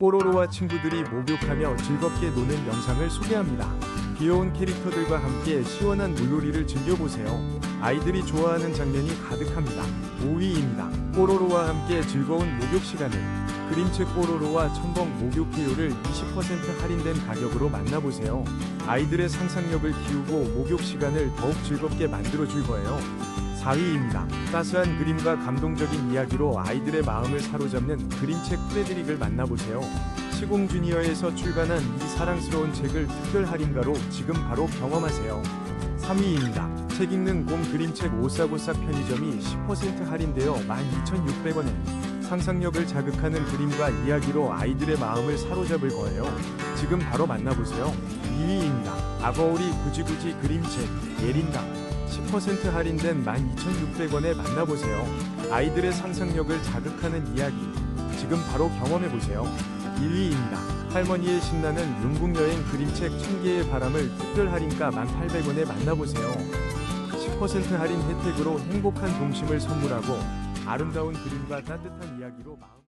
뽀로로와 친구들이 목욕하며 즐겁게 노는 영상을 소개합니다. 귀여운 캐릭터들과 함께 시원한 물놀이를 즐겨보세요. 아이들이 좋아하는 장면이 가득합니다. 5위입니다. 뽀로로와 함께 즐거운 목욕 시간을 그림책 뽀로로와 첨벙 목욕해요를 20% 할인된 가격으로 만나보세요. 아이들의 상상력을 키우고 목욕 시간을 더욱 즐겁게 만들어줄 거예요. 4위입니다. 따스한 그림과 감동적인 이야기로 아이들의 마음을 사로잡는 그림책 프레드릭을 만나보세요. 시공 주니어에서 출간한 이 사랑스러운 책을 특별 할인가로 지금 바로 경험하세요. 3위입니다. 책 읽는 곰 그림책 오싹오싹 편의점이 10% 할인되어 12,600원에 상상력을 자극하는 그림과 이야기로 아이들의 마음을 사로잡을 거예요. 지금 바로 만나보세요. 2위입니다. 아거오리 구지구지 그림책 예린강 10% 할인된 12,600원에 만나보세요. 아이들의 상상력을 자극하는 이야기. 지금 바로 경험해보세요. 1위입니다. 할머니의 신나는 영국여행 그림책 1000개의 바람을 특별 할인가 1,800원에 만나보세요. 10% 할인 혜택으로 행복한 동심을 선물하고 아름다운 그림과 따뜻한 이야기로 마음